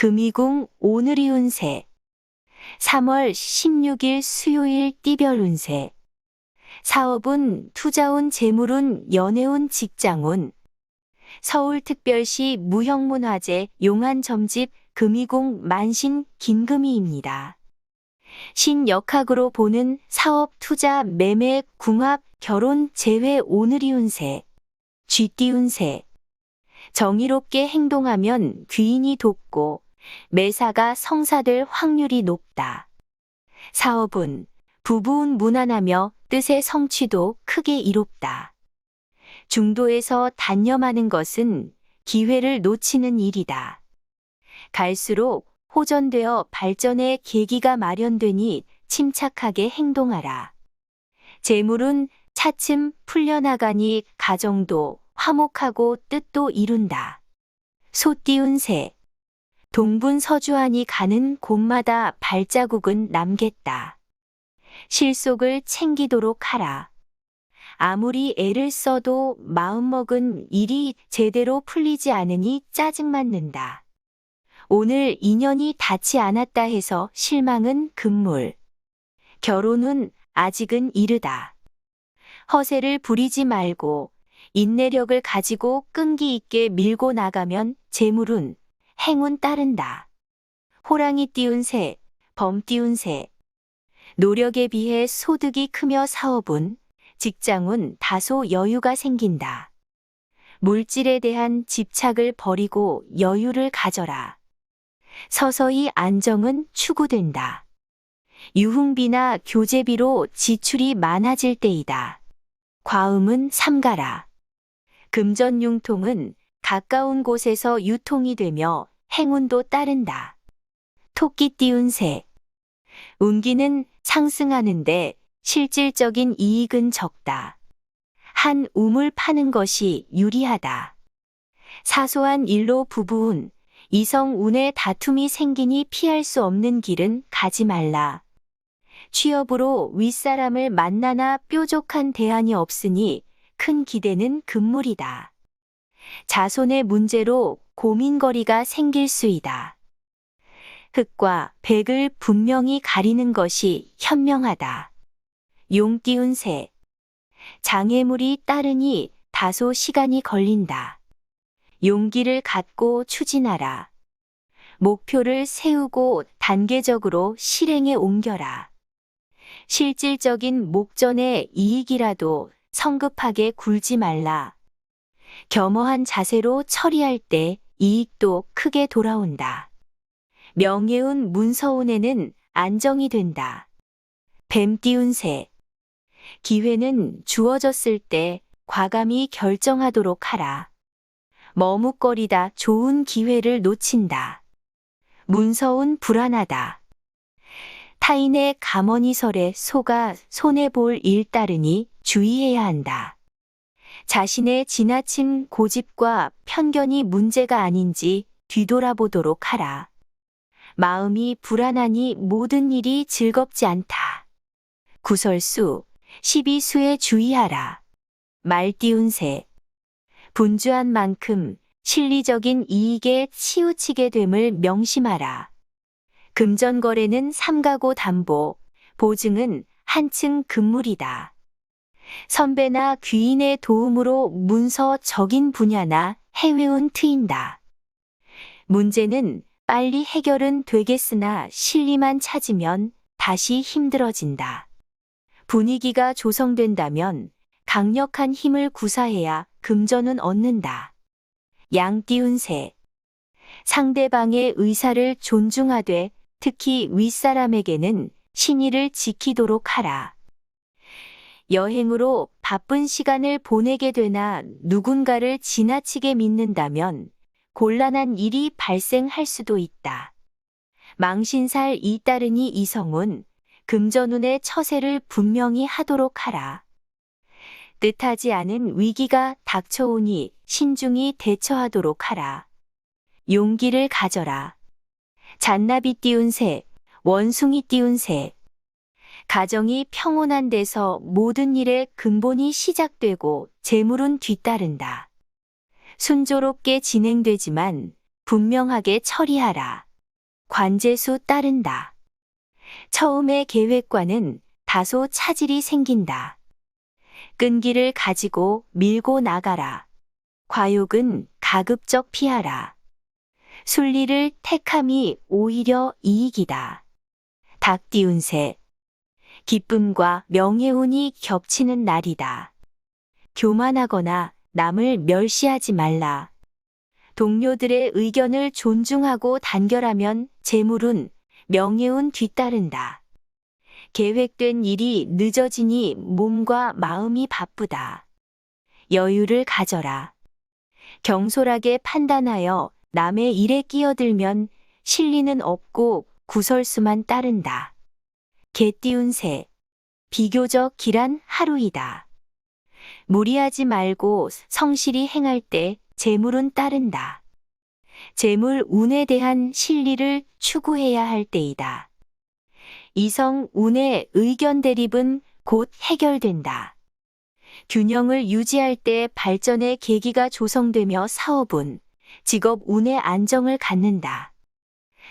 금이궁 오늘이 운세 3월 16일 수요일 띠별 운세 사업운, 투자운, 재물운, 연애운, 직장운 서울특별시 무형문화재 용안점집 금이궁 만신 김금희입니다. 신역학으로 보는 사업, 투자, 매매, 궁합, 결혼, 재회, 오늘이 운세, 쥐띠 운세. 정의롭게 행동하면 귀인이 돕고 매사가 성사될 확률이 높다. 사업은 부부운 무난하며 뜻의 성취도 크게 이롭다. 중도에서 단념하는 것은 기회를 놓치는 일이다. 갈수록 호전되어 발전의 계기가 마련되니 침착하게 행동하라. 재물은 차츰 풀려나가니 가정도 화목하고 뜻도 이룬다. 소띠운 새. 동분 서주하니 가는 곳마다 발자국은 남겠다. 실속을 챙기도록 하라. 아무리 애를 써도 마음먹은 일이 제대로 풀리지 않으니 짜증맞는다. 오늘 인연이 닿지 않았다 해서 실망은 금물. 결혼은 아직은 이르다. 허세를 부리지 말고 인내력을 가지고 끈기 있게 밀고 나가면 재물은 행운 따른다. 호랑이 띄운 새, 범 띄운 새. 노력에 비해 소득이 크며 사업은, 직장은 다소 여유가 생긴다. 물질에 대한 집착을 버리고 여유를 가져라. 서서히 안정은 추구된다. 유흥비나 교재비로 지출이 많아질 때이다. 과음은 삼가라. 금전융통은 가까운 곳에서 유통이 되며 행운도 따른다. 토끼 띄운 새. 운기는 상승하는데 실질적인 이익은 적다. 한 우물 파는 것이 유리하다. 사소한 일로 부부운, 이성 운에 다툼이 생기니 피할 수 없는 길은 가지 말라. 취업으로 윗사람을 만나나 뾰족한 대안이 없으니 큰 기대는 금물이다. 자손의 문제로 고민거리가 생길 수이다. 흙과 백을 분명히 가리는 것이 현명하다. 용 띄운 새. 장애물이 따르니 다소 시간이 걸린다. 용기를 갖고 추진하라. 목표를 세우고 단계적으로 실행에 옮겨라. 실질적인 목전의 이익이라도 성급하게 굴지 말라. 겸허한 자세로 처리할 때 이익도 크게 돌아온다. 명예운 문서운에는 안정이 된다. 뱀 띄운 새. 기회는 주어졌을 때 과감히 결정하도록 하라. 머뭇거리다 좋은 기회를 놓친다. 문서운 불안하다. 타인의 가머니설에 속아 손해볼 일 따르니 주의해야 한다. 자신의 지나친 고집과 편견이 문제가 아닌지 뒤돌아보도록 하라. 마음이 불안하니 모든 일이 즐겁지 않다. 구설수, 시비수에 주의하라. 말 띄운 새. 분주한 만큼 실리적인 이익에 치우치게 됨을 명심하라. 금전거래는 삼가고 담보, 보증은 한층 금물이다. 선배나 귀인의 도움으로 문서적인 분야나 해외운 트인다. 문제는 빨리 해결은 되겠으나 실리만 찾으면 다시 힘들어진다. 분위기가 조성된다면 강력한 힘을 구사해야 금전은 얻는다. 양 띄운 새. 상대방의 의사를 존중하되 특히 윗사람에게는 신의를 지키도록 하라. 여행으로 바쁜 시간을 보내게 되나 누군가를 지나치게 믿는다면 곤란한 일이 발생할 수도 있다. 망신살 이따르니 이성운, 금전운의 처세를 분명히 하도록 하라. 뜻하지 않은 위기가 닥쳐오니 신중히 대처하도록 하라. 용기를 가져라. 잔나비 띄운 새, 원숭이 띄운 새. 가정이 평온한 데서 모든 일의 근본이 시작되고 재물은 뒤따른다. 순조롭게 진행되지만 분명하게 처리하라. 관제수 따른다. 처음의 계획과는 다소 차질이 생긴다. 끈기를 가지고 밀고 나가라. 과욕은 가급적 피하라. 순리를 택함이 오히려 이익이다. 닭 띄운 새. 기쁨과 명예운이 겹치는 날이다. 교만하거나 남을 멸시하지 말라. 동료들의 의견을 존중하고 단결하면 재물운, 명예운 뒤따른다. 계획된 일이 늦어지니 몸과 마음이 바쁘다. 여유를 가져라. 경솔하게 판단하여 남의 일에 끼어들면 실리는 없고 구설수만 따른다. 개 띄운 새. 비교적 길한 하루이다. 무리하지 말고 성실히 행할 때 재물은 따른다. 재물 운에 대한 실리를 추구해야 할 때이다. 이성 운의 의견 대립은 곧 해결된다. 균형을 유지할 때 발전의 계기가 조성되며 사업운, 직업 운의 안정을 갖는다.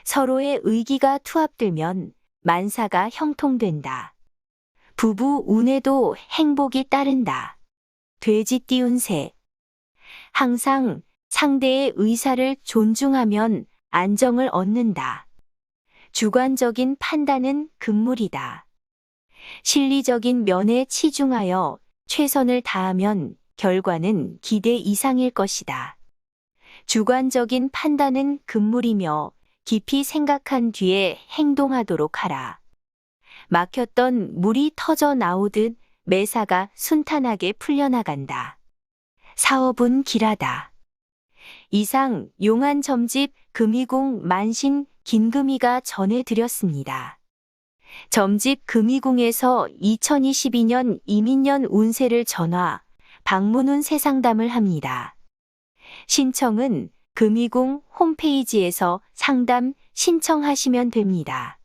서로의 의기가 투합되면 만사가 형통된다. 부부 운에도 행복이 따른다. 돼지 띄운 새. 항상 상대의 의사를 존중하면 안정을 얻는다. 주관적인 판단은 금물이다. 실리적인 면에 치중하여 최선을 다하면 결과는 기대 이상일 것이다. 주관적인 판단은 금물이며 깊이 생각한 뒤에 행동하도록 하라. 막혔던 물이 터져 나오듯 매사가 순탄하게 풀려나간다. 사업은 길하다. 이상 용한 점집 금이궁 만신 김금이가 전해드렸습니다. 점집 금이궁에서 2022년 이민년 운세를 전화, 방문운 세상담을 합니다. 신청은 금이궁 홈페이지에서 상담 신청하시면 됩니다.